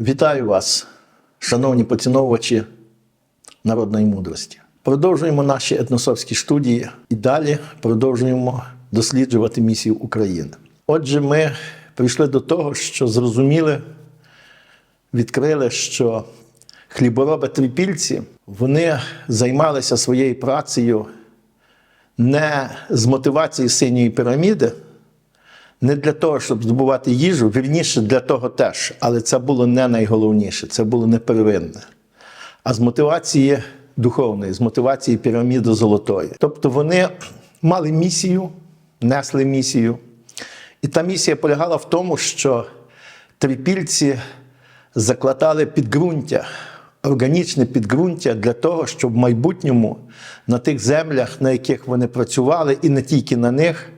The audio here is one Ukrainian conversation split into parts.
Вітаю вас, шановні поціновувачі народної мудрості. Продовжуємо наші етносовські студії і далі продовжуємо досліджувати місію України. Отже, ми прийшли до того, що зрозуміли, відкрили, що хлібороби трипільці вони займалися своєю працею не з мотивації синьої піраміди, не для того, щоб здобувати їжу, вірніше для того теж, але це було не найголовніше, це було не первинне, а з мотивації духовної, з мотивації піраміди золотої. Тобто вони мали місію, несли місію. І та місія полягала в тому, що трипільці закладали підґрунтя, органічне підґрунтя для того, щоб в майбутньому на тих землях, на яких вони працювали, і не тільки на них,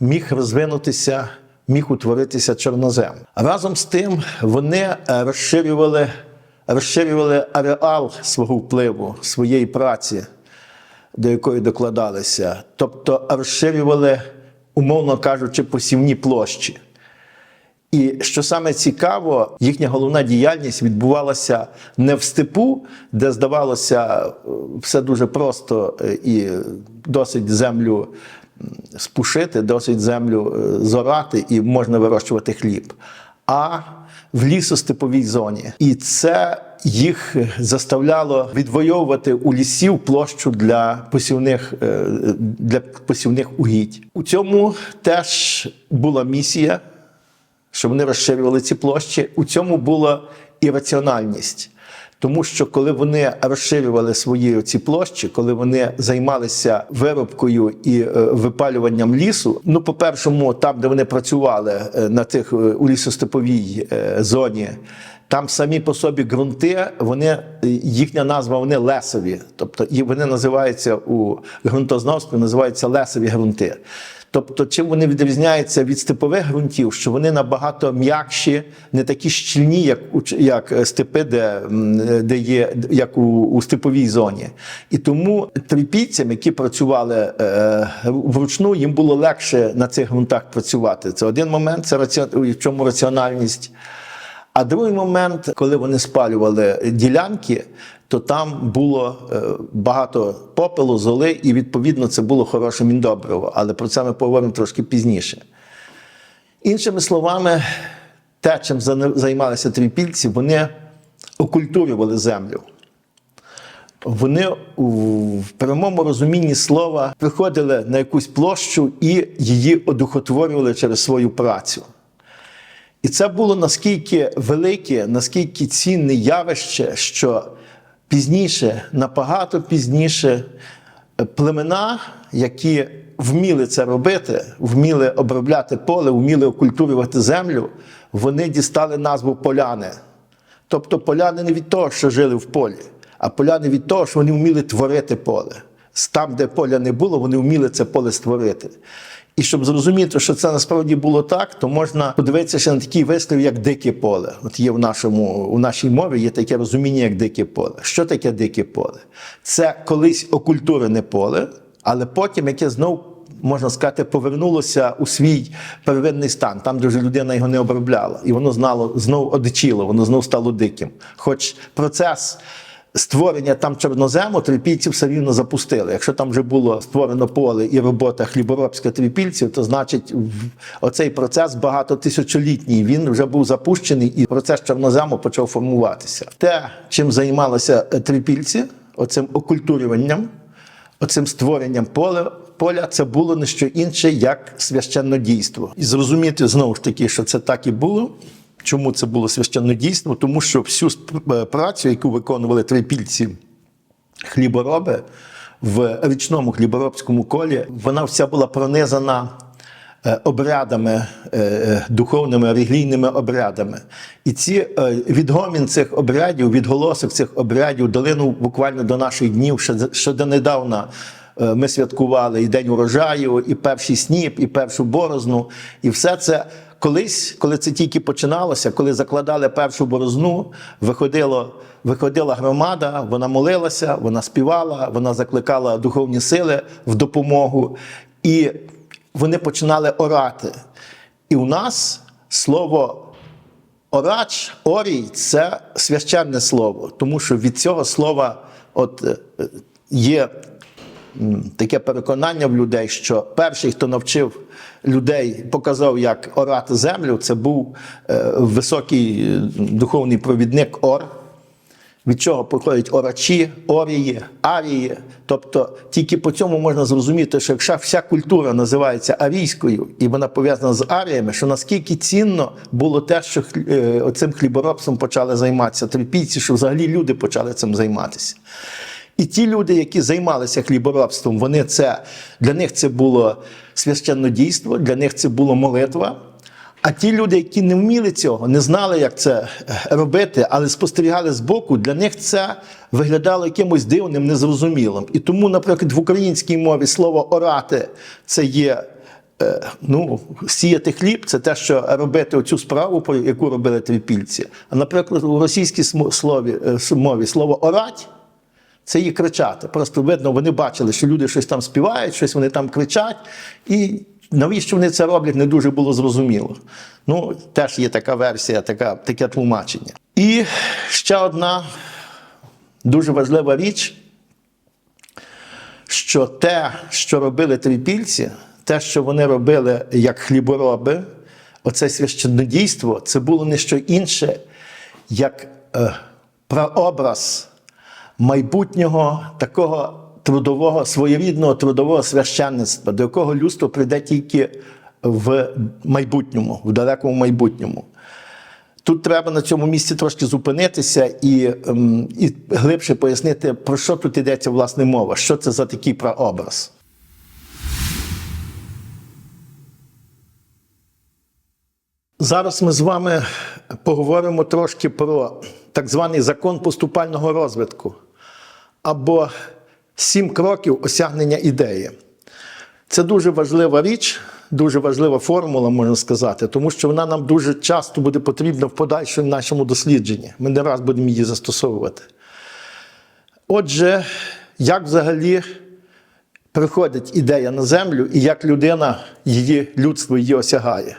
міг розвинутися, міг утворитися чорнозем. Разом з тим вони е, розширювали, розширювали ареал свого впливу, своєї праці, до якої докладалися, тобто розширювали, умовно кажучи, посівні площі. І що саме цікаво, їхня головна діяльність відбувалася не в степу, де здавалося все дуже просто е, і досить землю спушити, досить землю е, зорати і можна вирощувати хліб, а в лісостеповій зоні. І це їх заставляло відвоювати у лісів площу для посівних, е, для посівних угідь. У цьому теж була місія що вони розширювали ці площі. У цьому була і раціональність. Тому що коли вони розширювали свої ці площі, коли вони займалися виробкою і е, випалюванням лісу, ну, по-першому, там, де вони працювали е, на тих е, у лісостеповій зоні, там самі по собі ґрунти, вони, їхня назва вони лесові. Тобто вони називаються у ґрунтознавстві, називаються лесові ґрунти. Тобто, чим вони відрізняються від степових ґрунтів, що вони набагато м'якші, не такі щільні, як як е, степи, де, де є як у, у степовій зоні. І тому трипійцям, які працювали е, вручну, їм було легше на цих ґрунтах працювати. Це один момент, це раці... в чому раціональність. А другий момент, коли вони спалювали ділянки, то там було е, багато попелу, золи, і відповідно це було хороше міндобриво. Але про це ми поговоримо трошки пізніше. Іншими словами, те, чим займалися трипільці, вони окультурювали землю. Вони в прямому розумінні слова приходили на якусь площу і її одухотворювали через свою працю. І це було наскільки велике, наскільки цінне явище, що пізніше, набагато пізніше, е, племена, які вміли це робити, вміли обробляти поле, вміли окультурювати землю, вони дістали назву поляни. Тобто поляни не від того, що жили в полі, а поляни від того, що вони вміли творити поле. Там, де поля не було, вони вміли це поле створити. І щоб зрозуміти, що це насправді було так, то можна подивитися на такий вислів, як дике поле. От є в нашому у нашій мові є таке розуміння, як дике поле. Що таке дике поле? Це колись окультурене поле, але потім яке знов. Можна сказати, повернулося у свій первинний стан, там, де вже людина його не обробляла, і воно знало знов одичило, воно знов стало диким. Хоч процес створення там чорнозему трипільців все рівно запустили. Якщо там вже було створено поле і робота хліборобська трипільців, то значить оцей процес багатотисячолітній. Він вже був запущений, і процес чорнозему почав формуватися. Те, чим займалися е, трипільці, оцим окультурюванням, оцим створенням поля. Поля це було не що інше, як священнодійство. І зрозуміти знову ж таки, що це так і було. Чому це було священнодійство? Тому що всю е, працю, яку виконували трипільці хлібороби в річному хліборобському колі, вона вся була пронизана е, обрядами, е, духовними релігійними обрядами. І ці відгомін цих обрядів, відголосок цих обрядів долинув буквально до наших днів, ще, ще донедавна. Ми святкували і День урожаю, і перший сніп, і першу борозну. І все це колись, коли це тільки починалося, коли закладали першу борозну, виходило, виходила громада, вона молилася, вона співала, вона закликала духовні сили в допомогу. І вони починали орати. І у нас слово Орач, орій це священне слово, тому що від цього слова от, е, є таке переконання в людей, що перший, хто навчив людей, показав, як орати землю, це був е, високий е, духовний провідник Ор. Від чого походять орачі, орії, арії. Тобто тільки по цьому можна зрозуміти, що якщо вся культура називається арійською і вона пов'язана з аріями, що наскільки цінно було те, що е, хліборобством почали займатися трипійці, що взагалі люди почали цим займатися. І ті люди, які займалися хліборобством, вони це для них це було священнодійство, для них це було молитва. А ті люди, які не вміли цього, не знали, як це е, робити, але спостерігали збоку, для них це виглядало якимось дивним, незрозумілим. І тому, наприклад, в українській мові слово орати це є. е, Ну, сіяти хліб це те, що робити оцю справу, яку робили трипільці. А наприклад, у російській слові, е, мові слово орать це її кричати. Просто видно, вони бачили, що люди щось там співають, щось вони там кричать, і навіщо вони це роблять, не дуже було зрозуміло. Ну, теж є така версія, така, таке тлумачення. І ще одна дуже важлива річ, що те, що робили трипільці, те, що вони робили як хлібороби, оце священнодійство, це було не що інше, як е, прообраз майбутнього такого трудового, своєрідного трудового священництва, до якого людство прийде тільки в майбутньому, в далекому майбутньому. Тут треба на цьому місці трошки зупинитися і, ем, і глибше пояснити, про що тут йдеться власне мова, що це за такий прообраз. Зараз ми з вами поговоримо трошки про так званий закон поступального розвитку або сім кроків осягнення ідеї. Це дуже важлива річ, дуже важлива формула, можна сказати, тому що вона нам дуже часто буде потрібна в подальшому нашому дослідженні. Ми не раз будемо її застосовувати. Отже, як взагалі приходить ідея на землю і як людина, її людство її осягає?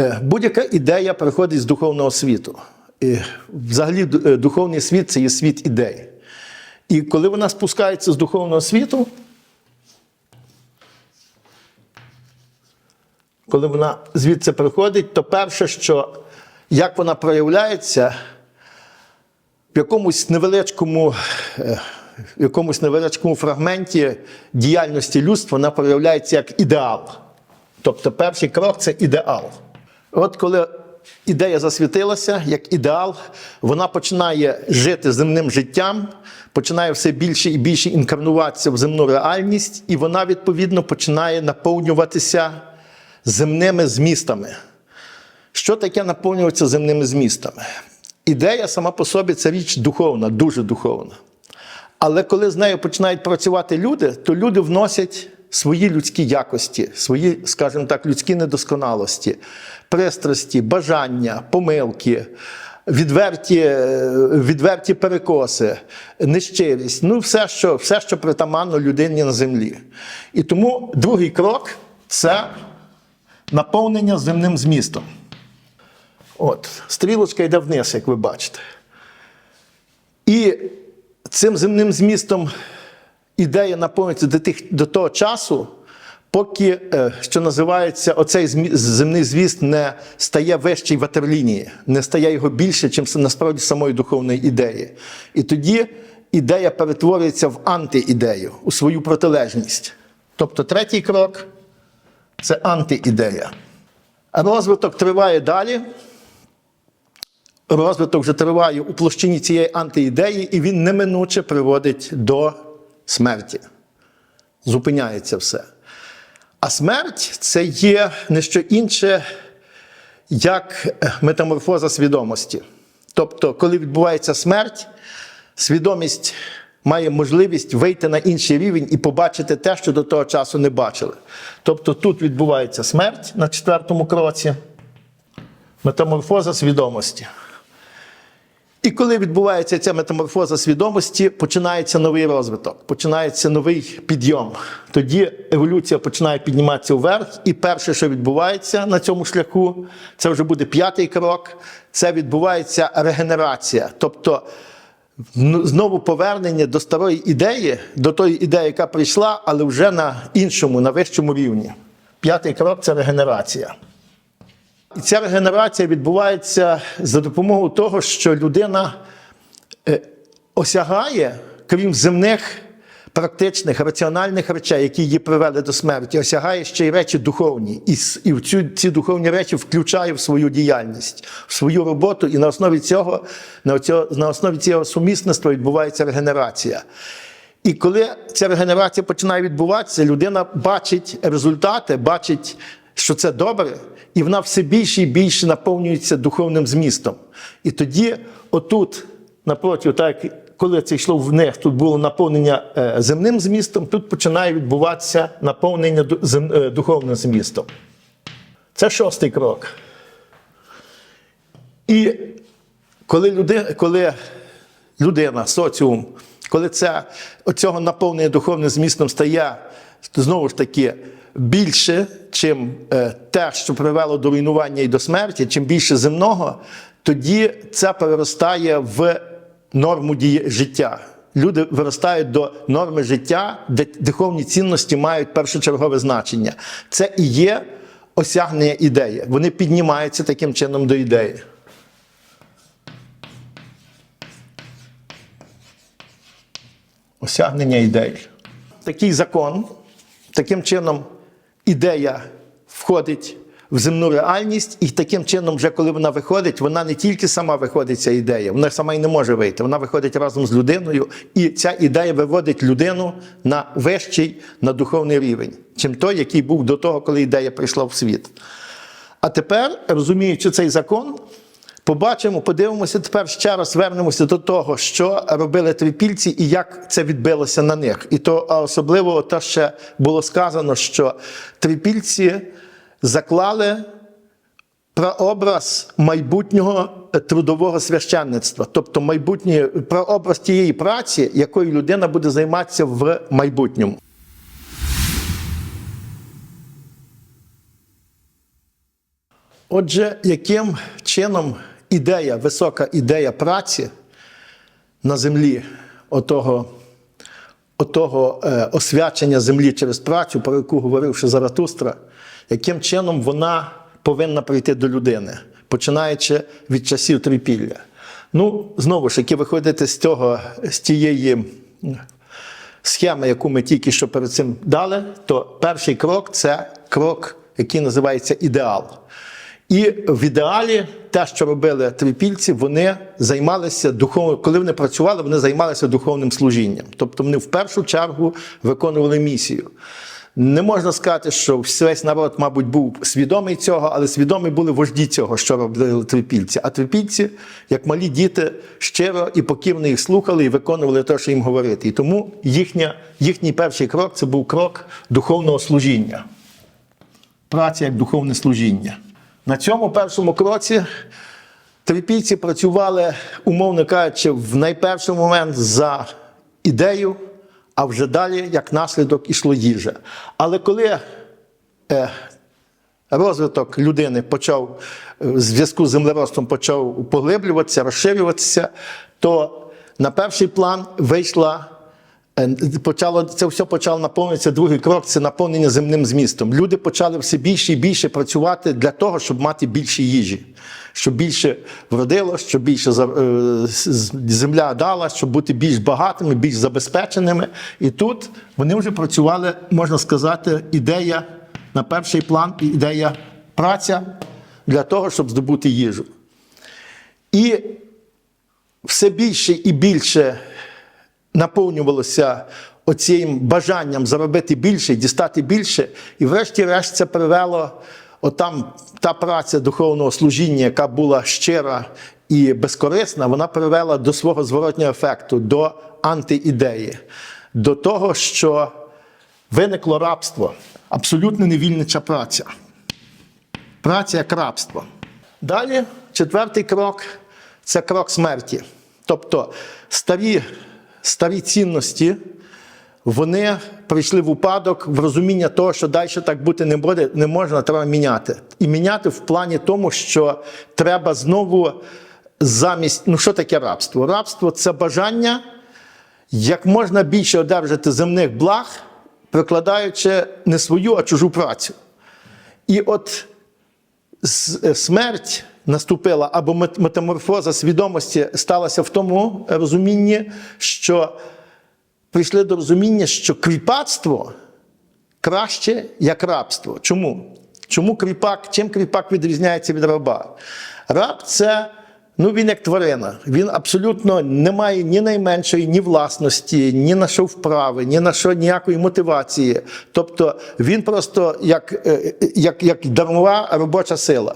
Е, Будь-яка ідея приходить з духовного світу. І взагалі, е, духовний світ це є світ ідей. І коли вона спускається з духовного світу, коли вона звідси приходить, то перше, що як вона проявляється, в якомусь невеличкому, е, в якомусь невеличкому фрагменті діяльності людства вона проявляється як ідеал. Тобто перший крок це ідеал. От коли ідея засвітилася як ідеал, вона починає жити земним життям, починає все більше і більше інкарнуватися в земну реальність, і вона, відповідно, починає наповнюватися земними змістами. Що таке наповнюватися земними змістами? Ідея сама по собі це річ духовна, дуже духовна. Але коли з нею починають працювати люди, то люди вносять свої людські якості, свої, скажімо так, людські недосконалості, пристрасті, бажання, помилки, відверті, е, відверті перекоси, нещирість ну все, що, все, що притаманно людині на землі. І тому другий крок це наповнення земним змістом. От, стрілочка йде вниз, як ви бачите. І цим земним змістом ідея наповнюється до, тих, до того часу, поки, е, що називається, оцей земний звіст не стає вищий ватерлінії, не стає його більше, чим насправді самої духовної ідеї. І тоді ідея перетворюється в антиідею, у свою протилежність. Тобто третій крок це антиідея. Розвиток триває далі розвиток вже триває у площині цієї антиідеї, і він неминуче приводить до смерті. Зупиняється все. А смерть це є не що інше, як метаморфоза свідомості. Тобто, коли відбувається смерть, свідомість має можливість вийти на інший рівень і побачити те, що до того часу не бачили. Тобто тут відбувається смерть на четвертому кроці, метаморфоза свідомості. І коли відбувається ця метаморфоза свідомості, починається новий розвиток, починається новий підйом. Тоді еволюція починає підніматися вверх, і перше, що відбувається на цьому шляху, це вже буде п'ятий крок. Це відбувається регенерація. Тобто ну, знову повернення до старої ідеї, до тої ідеї, яка прийшла, але вже на іншому, на вищому рівні. П'ятий крок це регенерація. І ця регенерація відбувається за допомогою того, що людина е, осягає, крім земних, практичних, раціональних речей, які її привели до смерті, осягає ще й речі духовні. І, і в цю, ці духовні речі включає в свою діяльність, в свою роботу, і на основі цього, на, цього, на основі цього сумісництва відбувається регенерація. І коли ця регенерація починає відбуватися, людина бачить результати, бачить, що це добре, і вона все більше і більше наповнюється духовним змістом. І тоді, отут, напроти, так коли це йшло в них, тут було наповнення е, земним змістом, тут починає відбуватися наповнення е, духовним змістом. Це шостий крок. І коли, люди, коли людина, соціум, коли це оцього наповнення духовним змістом стає знову ж таки більше, чим е, те, що привело до руйнування і до смерті, чим більше земного, тоді це переростає в норму дії- життя. Люди виростають до норми життя, де духовні цінності мають першочергове значення. Це і є осягнення ідеї. Вони піднімаються таким чином до ідеї. осягнення ідей. Такий закон, таким чином ідея входить в земну реальність, і таким чином, вже коли вона виходить, вона не тільки сама виходить, ця ідея, вона сама й не може вийти. Вона виходить разом з людиною, і ця ідея виводить людину на вищий, на духовний рівень, чим той, який був до того, коли ідея прийшла в світ. А тепер, розуміючи цей закон, побачимо, подивимося тепер ще раз вернемося до того, що робили трипільці і як це відбилося на них. І то особливо те, ще було сказано, що трипільці заклали прообраз майбутнього трудового священництва, тобто майбутній прообраз тієї праці, якою людина буде займатися в майбутньому. Отже, яким чином ідея, висока ідея праці на землі, отого, отого е, освячення землі через працю, про яку говорив ще Заратустра, яким чином вона повинна прийти до людини, починаючи від часів трипілля. Ну, знову ж, які виходити з цього, з тієї схеми, яку ми тільки що перед цим дали, то перший крок це крок, який називається ідеал. І в ідеалі те, що робили трипільці, вони займалися духовним, коли вони працювали, вони займалися духовним служінням. Тобто вони в першу чергу виконували місію. Не можна сказати, що весь народ, мабуть, був свідомий цього, але свідомі були вожді цього, що робили трипільці. А трипільці, як малі діти, щиро і покірно їх слухали і виконували те, що їм говорити. І тому їхня, їхній перший крок це був крок духовного служіння. Праця як духовне служіння. На цьому першому кроці трипільці працювали, умовно кажучи, в найперший момент за ідею, а вже далі, як наслідок, ішло їжа. Але коли е, розвиток людини почав е, в зв'язку з землеробством почав поглиблюватися, розширюватися, то на перший план вийшла. Е, Почало це все почало наповнюватися. Другий крок це наповнення земним змістом. Люди почали все більше і більше працювати для того, щоб мати більше їжі, щоб більше вродило, щоб більше е, земля дала, щоб бути більш багатими, більш забезпеченими. І тут вони вже працювали, можна сказати, ідея на перший план, ідея праця для того, щоб здобути їжу. І все більше і більше наповнювалося оцим бажанням заробити більше, дістати більше. І врешті-решт це привело отам та праця духовного служіння, яка була щира і безкорисна, вона привела до свого зворотнього ефекту, до антиідеї, до того, що виникло рабство, абсолютно невільнича праця. Праця як рабство. Далі, четвертий крок це крок смерті. Тобто старі, старі цінності, вони прийшли в упадок в розуміння того, що далі так бути не буде, не можна, треба міняти. І міняти в плані тому, що треба знову замість. Ну, що таке рабство? Рабство це бажання як можна більше одержати земних благ, прикладаючи не свою, а чужу працю. І от смерть наступила або метаморфоза свідомості сталася в тому розумінні, що прийшли до розуміння, що кріпацтво краще як рабство. Чому? Чому кріпак? Чим кріпак відрізняється від раба? Раб це. Ну, він як тварина. Він абсолютно не має ні найменшої ні власності, ні на що вправи, ні на що ніякої мотивації. Тобто він просто як, е, як, як дармова робоча сила.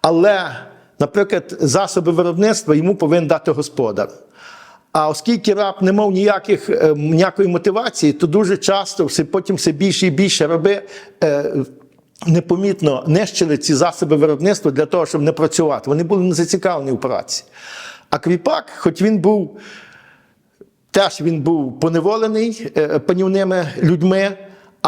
Але, наприклад, засоби виробництва йому повинен дати господар. А оскільки раб не мав ніяких, е, ніякої мотивації, то дуже часто все, потім все більше і більше раби е, непомітно нищили ці засоби виробництва для того, щоб не працювати. Вони були не зацікавлені в праці. А кріпак, хоч він був Теж він був поневолений е, панівними людьми,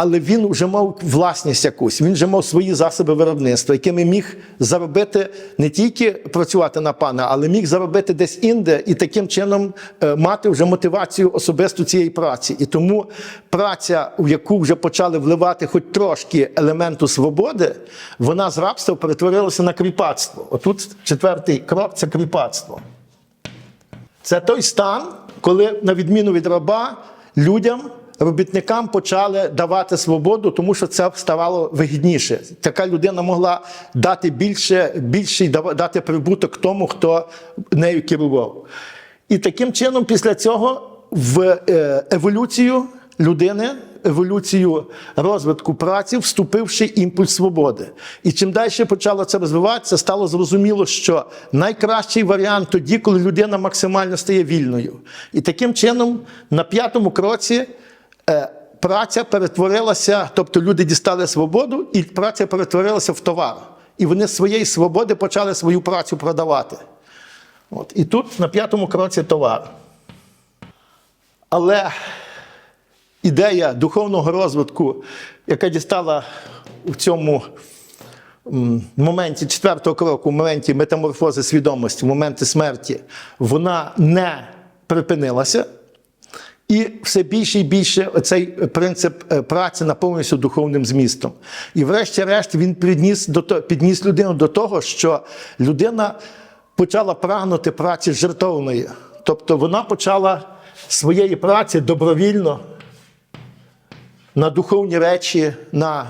але він вже мав власність якусь, він вже мав свої засоби виробництва, якими міг заробити не тільки працювати на пана, але міг заробити десь інде і таким чином е, мати вже мотивацію особисту цієї праці. І тому праця, в яку вже почали вливати хоч трошки елементу свободи, вона з рабства перетворилася на кріпацтво. Отут четвертий крок це кріпацтво. Це той стан, коли, на відміну від раба, людям, робітникам почали давати свободу, тому що це ставало вигідніше. Така людина могла дати більше, більший дати прибуток тому, хто нею керував. І таким чином, після цього, в е, еволюцію людини, еволюцію розвитку праці, вступивши імпульс свободи. І чим далі почало це розвиватися, стало зрозуміло, що найкращий варіант тоді, коли людина максимально стає вільною. І таким чином, на п'ятому кроці. Е, Праця перетворилася, тобто люди дістали свободу, і праця перетворилася в товар. І вони з своєї свободи почали свою працю продавати. От. І тут на п'ятому кроці товар. Але ідея духовного розвитку, яка дістала в цьому моменті четвертого кроку, в моменті метаморфози свідомості, в моменті смерті, вона не припинилася. І все більше і більше цей принцип е, праці наповнився духовним змістом. І врешті-решт він підніс, до підніс людину до того, що людина почала прагнути праці жертовної. Тобто вона почала своєї праці добровільно на духовні речі, на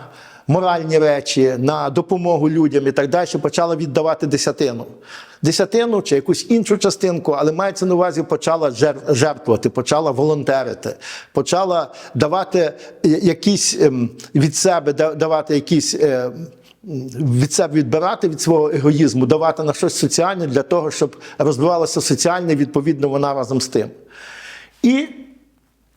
моральні речі, на допомогу людям і так далі, почала віддавати десятину. Десятину чи якусь іншу частинку, але мається на увазі, почала жертвувати, почала волонтерити, почала давати якісь ем, від себе, давати якісь. е, Від себе відбирати від свого егоїзму, давати на щось соціальне для того, щоб розвивалося соціальне, відповідно, вона разом з тим. І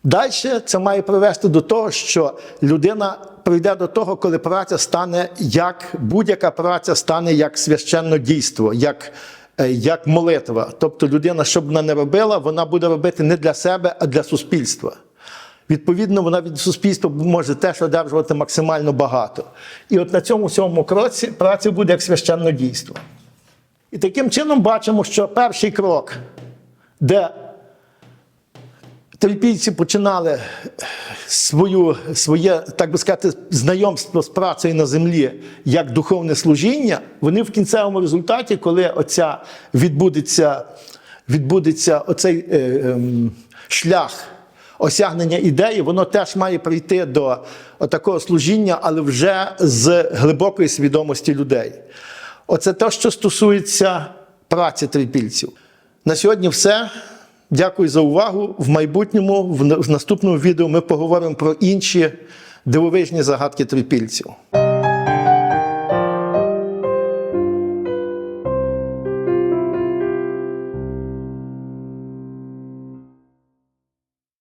Далі це має привести до того, що людина прийде до того, коли праця стане як будь-яка праця стане як священне дійство, як, е, як молитва. Тобто людина, що б вона не робила, вона буде робити не для себе, а для суспільства. Відповідно, вона від суспільства може теж одержувати максимально багато. І от на цьому сьомому кроці праця буде як священне дійство. І таким чином бачимо, що перший крок, де Трипільці починали свою, своє, так би сказати, знайомство з працею на землі як духовне служіння. Вони в кінцевому результаті, коли оця відбудеться, відбудеться оцей е, ем, шлях осягнення ідеї, воно теж має прийти до такого служіння, але вже з глибокої свідомості людей. Оце те, що стосується праці трипільців. На сьогодні все. Дякую за увагу. В майбутньому, в на- наступному відео, ми поговоримо про інші дивовижні загадки трипільців.